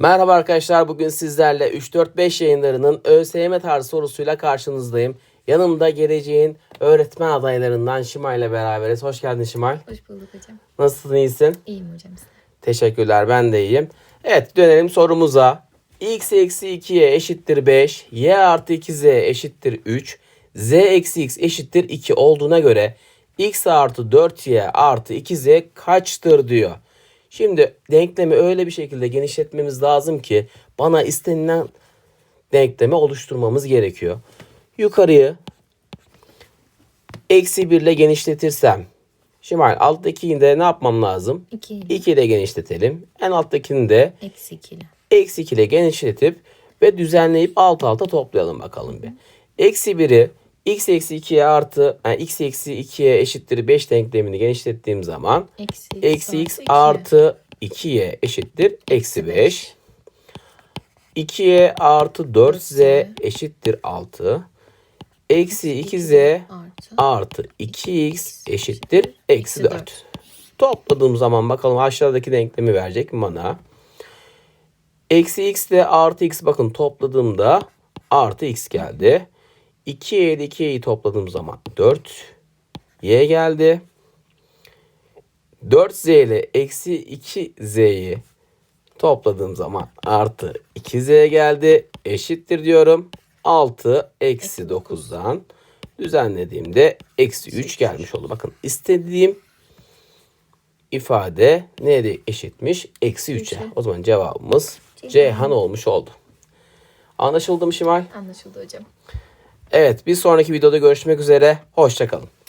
Merhaba arkadaşlar. Bugün sizlerle 3-4-5 yayınlarının ÖSYM tarzı sorusuyla karşınızdayım. Yanımda geleceğin öğretmen adaylarından Şimal ile beraberiz. Hoş geldin Şimal. Hoş bulduk hocam. Nasılsın, iyisin? İyiyim hocam. Teşekkürler, ben de iyiyim. Evet, dönelim sorumuza. x eksi 2y eşittir 5, y artı 2z eşittir 3, z eksi x eşittir 2 olduğuna göre x artı 4y artı 2z kaçtır diyor. Şimdi denklemi öyle bir şekilde genişletmemiz lazım ki bana istenilen denklemi oluşturmamız gerekiyor. Yukarıyı eksi 1 ile genişletirsem Şimal alttakini de ne yapmam lazım? 2 ile 2 ile genişletelim. En alttakini de eksi 2 ile. eksi 2 ile genişletip ve düzenleyip alt alta toplayalım bakalım bir. Eksi 1'i x eksi 2'ye artı yani x eksi 2'ye eşittir 5 denklemini genişlettiğim zaman Eksi x, eksi x iki. artı 2y eşittir eksi 5. 2y artı 4z eşittir 6. Eksi 2z artı artı 2x eşittir eksi Eksi 4. Topladığım zaman bakalım aşağıdaki denklemi verecek mi bana? Eksi x ile artı x bakın topladığımda artı x geldi. 2y ile 2y'yi topladığım zaman 4 y geldi. 4z ile eksi 2z'yi topladığım zaman artı 2z geldi. Eşittir diyorum. 6 eksi 9'dan düzenlediğimde eksi 3 gelmiş oldu. Bakın istediğim ifade neye eşitmiş? Eksi 3'e. Üçe. O zaman cevabımız. Ceyhan olmuş oldu. Anlaşıldı mı Şimal? anlaşıldı hocam. Evet bir sonraki videoda görüşmek üzere. Hoşçakalın.